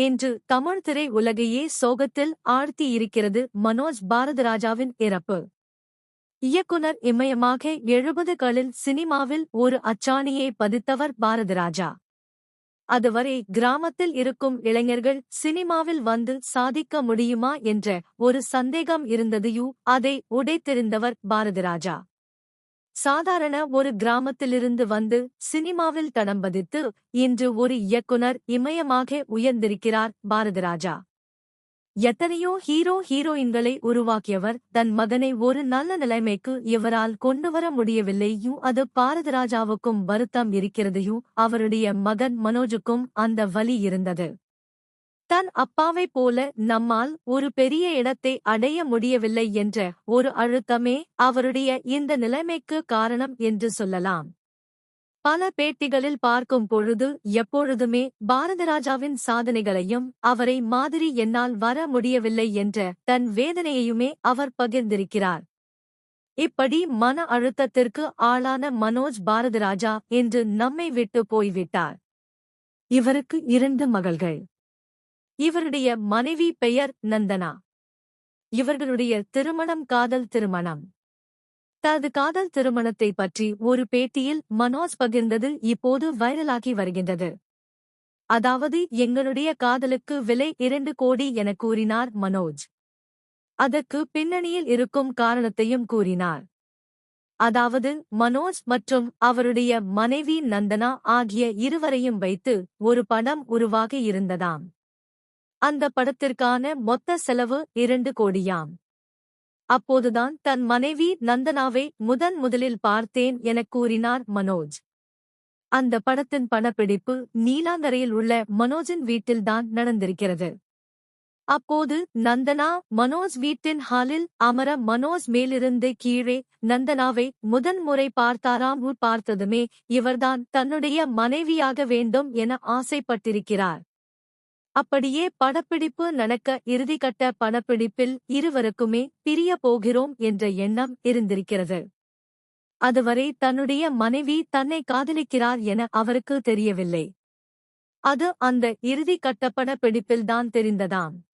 இன்று தமிழ் திரை உலகையே சோகத்தில் ஆழ்த்தியிருக்கிறது மனோஜ் பாரதராஜாவின் இறப்பு. இயக்குனர் இமயமாக எழுபதுகளில் சினிமாவில் ஒரு அச்சாணியை பதித்தவர் பாரதராஜா. அதுவரை கிராமத்தில் இருக்கும் இளைஞர்கள் சினிமாவில் வந்து சாதிக்க முடியுமா என்ற ஒரு சந்தேகம் இருந்ததையு அதை உடைத்தெறிந்தவர் பாரதிராஜா. சாதாரண ஒரு கிராமத்திலிருந்து வந்து சினிமாவில் தடம் பதித்து இன்று ஒரு இயக்குனர் இமயமாக உயர்ந்திருக்கிறார் பாரதிராஜா. எத்தனையோ ஹீரோ ஹீரோயின்களை உருவாக்கியவர் தன் மகனை ஒரு நல்ல நிலைமைக்கு இவரால் கொண்டுவர முடியவில்லையும் அது பாரதராஜாவுக்கும் வருத்தம் இருக்கிறதையும் அவருடைய மகன் மனோஜுக்கும் அந்த வலி இருந்தது. தான் அப்பாவைப் போல நம்மால் ஒரு பெரிய இடத்தை அடைய முடியவில்லை என்ற ஒரு அழுத்தமே அவருடைய இந்த நிலைமைக்கு காரணம் என்று சொல்லலாம். பல பேட்டிகளில் பார்க்கும் பொழுது எப்பொழுதுமே பாரதராஜாவின் சாதனைகளையும் அவரை மாதிரி என்னால் வர முடியவில்லை என்ற தன் வேதனையையுமே அவர் பகிர்ந்திருக்கிறார். இப்படி மன அழுத்தத்திற்கு ஆளான மனோஜ் பாரதராஜா இன்று நம்மை விட்டு போய்விட்டார். இவருக்கு இரண்டு மகள்கள். இவருடைய மனைவி பெயர் நந்தனா. இவர்களுடைய திருமணம் காதல் திருமணம். தனது காதல் திருமணத்தை பற்றி ஒரு பேட்டியில் மனோஜ் பகிர்ந்தது இப்போது வைரலாகி வருகின்றது. அதாவது எங்களுடைய காதலுக்கு விலை இரண்டு கோடி என கூறினார் மனோஜ். அதற்கு பின்னணியில் இருக்கும் காரணத்தையும் கூறினார். அதாவது மனோஜ் மற்றும் அவருடைய மனைவி நந்தனா ஆகிய இருவரையும் வைத்து ஒரு படம் உருவாகி இருந்ததாம். அந்த படத்திற்கான மொத்த செலவு இரண்டு கோடியாம். அப்போதுதான் தன் மனைவி நந்தனாவை முதன் முதலில் பார்த்தேன் எனக் கூறினார் மனோஜ். அந்த படத்தின் படப்பிடிப்பு நீலாந்தரையில் உள்ள மனோஜின் வீட்டில்தான் நடந்திருக்கிறது. அப்போது நந்தனா மனோஜ் வீட்டின் ஹாலில் அமர மனோஜ் மேலிருந்து கீழே நந்தனாவை முதன்முறை பார்த்தாராம் பார்த்ததுமே இவர்தான் தன்னுடைய மனைவியாக வேண்டும் என ஆசைப்பட்டிருக்கிறார். அப்படியே படப்பிடிப்பு நடக்க இறுதிக்கட்ட படப்பிடிப்பில் இருவருக்குமே பிரிய போகிறோம் என்ற எண்ணம் இருந்திருக்கிறது. அதுவரை தன்னுடைய மனைவி தன்னை காதலிக்கிறார் என அவருக்கு தெரியவில்லை. அது அந்த இறுதி கட்டப்பட படப்பிடிப்பில்தான் தெரிந்ததாம்.